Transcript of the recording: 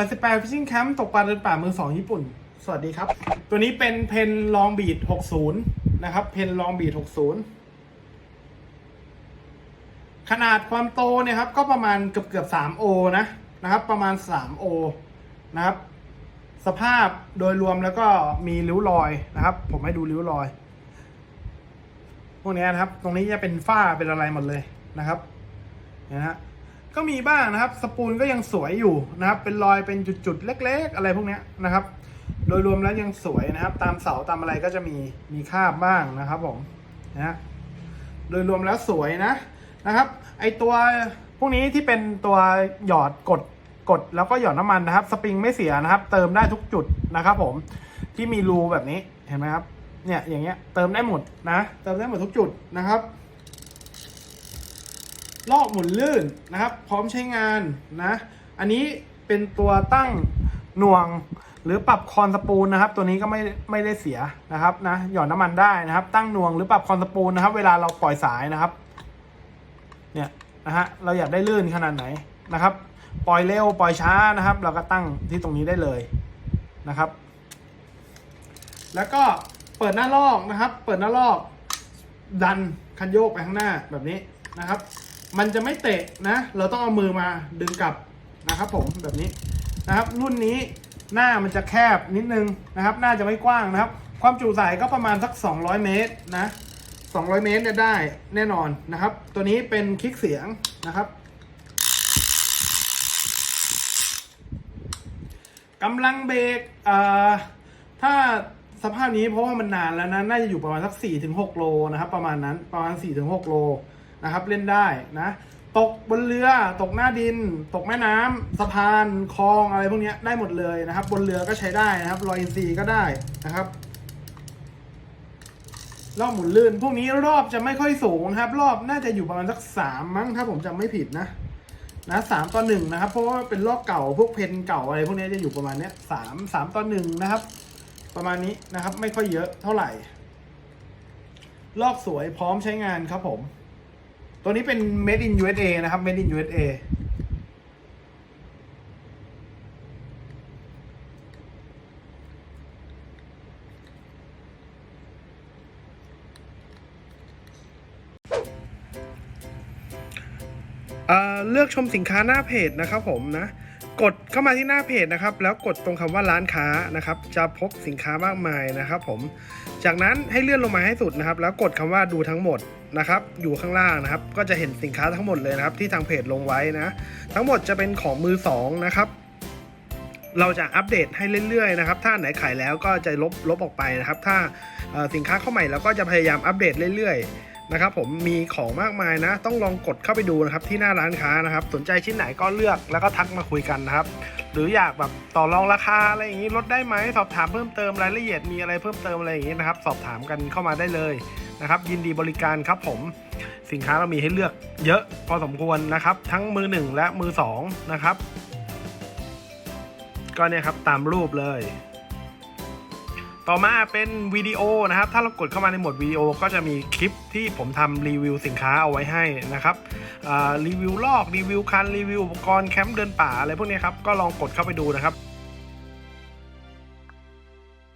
88 Fishing Camp ตกปลาเดินป่ามือสองญี่ปุ่น สวัสดีครับ ตัวนี้เป็นเพนลองบีด60 นะครับ เพนลองบีด60 ขนาดความโตเนี่ยครับ ก็ประมาณเกือบเกือบ3โอนะนะครับ ประมาณ3โอนะครับ สภาพโดยรวมแล้วก็มีริ้วรอยนะครับ ผมให้ดูริ้วรอย พวกนี้นะครับ ตรงนี้จะเป็นฝ้าเป็นอะไรหมดเลยนะครับนะฮะ ก็มีบ้างนะครับ สปูลก็ยังสวยอยู่นะครับ เป็นรอยเป็นจุดๆ เล็ก ๆ อะไรพวกนี้นะครับ โดยรวมแล้วยังสวยนะครับ ตามเสาตามอะไรก็จะมีมีคราบบ้างนะครับผมนะฮะโดยรวมแล้วสวยนะนะครับ ไอตัวพวกนี้ที่เป็นตัวหยอดกดกดแล้วก็หยอดน้ำมันนะครับ สปริงไม่เสียนะครับ เติมได้ทุกจุดนะครับ ผมที่มีรูแบบนี้เห็นไหมครับ เนี่ยอย่างเงี้ยเติมได้หมดนะ เติมได้หมดทุกจุดนะครับ ลอกหมุนลื่นนะครับ พร้อมใช้งานนะ อันนี้เป็นตัวตั้งหน่วงหรือปรับคอนสปูลนะครับ ตัวนี้ก็ไม่ไม่ได้เสียนะครับนะหย่อนน้ำมันได้นะครับ ตั้งหน่วงหรือปรับคอนสปูลนะครับ เวลาเราปล่อยสายนะครับเนี่ยนะฮะเราอยากได้ลื่นขนาดไหนนะครับ ปล่อยเร็วปล่อยช้านะครับ เราก็ตั้งที่ตรงนี้ได้เลยนะครับ แล้วก็เปิดหน้าลอกนะครับ เปิดหน้าลอกดันคันโยกไปข้างหน้าแบบนี้นะครับ มันจะไม่เตะนะ เราต้องเอามือมาดึงกลับนะครับ ผมแบบนี้นะครับ รุ่นนี้หน้ามันจะแคบนิดนึงนะครับ หน้าจะไม่กว้างนะครับ ความจุสายก็ประมาณสัก 200 เมตรนะ 200 เมตรเนี่ยได้แน่นอนนะครับ ตัวนี้เป็นคลิกเสียงนะครับกำลังเบรกอ่าถ้าสภาพนี้เพราะว่ามันนานแล้วนะ น่าจะอยู่ประมาณสัก4-6โลนะครับ ประมาณนั้นประมาณ4-6โล นะครับเล่นได้นะ ตกบนเรือตกหน้าดิน ตกแม่น้ำสะพานคลองอะไรพวกนี้ได้หมดเลยนะครับ บนเรือก็ใช้ได้นะครับลอยอินทรีย์ก็ได้นะครับรอบหมุนลื่น พวกนี้รอบจะไม่ค่อยสูงครับ รอบน่าจะอยู่ประมาณสักสามมั้งถ้าผมจำไม่ผิดนะนะสามต่อหนึ่งนะครับ เพราะว่าเป็นรอบเก่าพวกเพนเก่าอะไรพวกนี้จะอยู่ประมาณเนี้ยสามสามต่อหนึ่งนะครับ ประมาณนี้นะครับ ไม่ค่อยเยอะเท่าไหร่ลอกสวยพร้อมใช้งานครับผม ตัวนี้เป็น made in USA นะครับ made in USA เอ่อเลือกชมสินค้าหน้าเพจนะครับผมนะ กดเข้ามาที่หน้าเพจนะครับ แล้วกดตรงคำว่าร้านค้านะครับ จะพบสินค้ามากมายนะครับผม จากนั้นให้เลื่อนลงมาให้สุดนะครับ แล้วกดคำว่าดูทั้งหมดนะครับ อยู่ข้างล่างนะครับ ก็จะเห็นสินค้าทั้งหมดเลยนะครับ ที่ทางเพจลงไว้นะ ทั้งหมดจะเป็นของมือสองนะครับ เราจะอัปเดตให้เรื่อยๆนะครับ ถ้าไหนขายแล้วก็จะลบลบออกไปนะครับ ถ้าสินค้าเข้าใหม่เราก็จะพยายามอัปเดตเรื่อยๆ นะครับผมมีของมากมายนะ ต้องลองกดเข้าไปดูนะครับที่หน้าร้านค้านะครับ สนใจชิ้นไหนก็เลือกแล้วก็ทักมาคุยกันนะครับ หรืออยากแบบต่อรองราคาอะไรอย่างนี้ลดได้ไหมสอบถามเพิ่มเติมรายละเอียดมีอะไรเพิ่มเติมอะไรอย่างนี้นะครับ สอบถามกันเข้ามาได้เลยนะครับ ยินดีบริการครับผมสินค้าเรามีให้เลือกเยอะพอสมควรนะครับ ทั้งมือหนึ่งและมือสองนะครับก็เนี่ยครับตามรูปเลย ต่อมาเป็นวิดีโอนะครับ ถ้าเรากดเข้ามาในหมวดวิดีโอก็จะมีคลิปที่ผมทำรีวิวสินค้าเอาไว้ให้นะครับรีวิวลอกรีวิวคันรีวิวอุปกรณ์แคมป์เดินป่าอะไรพวกนี้ครับก็ลองกดเข้าไปดูนะครับ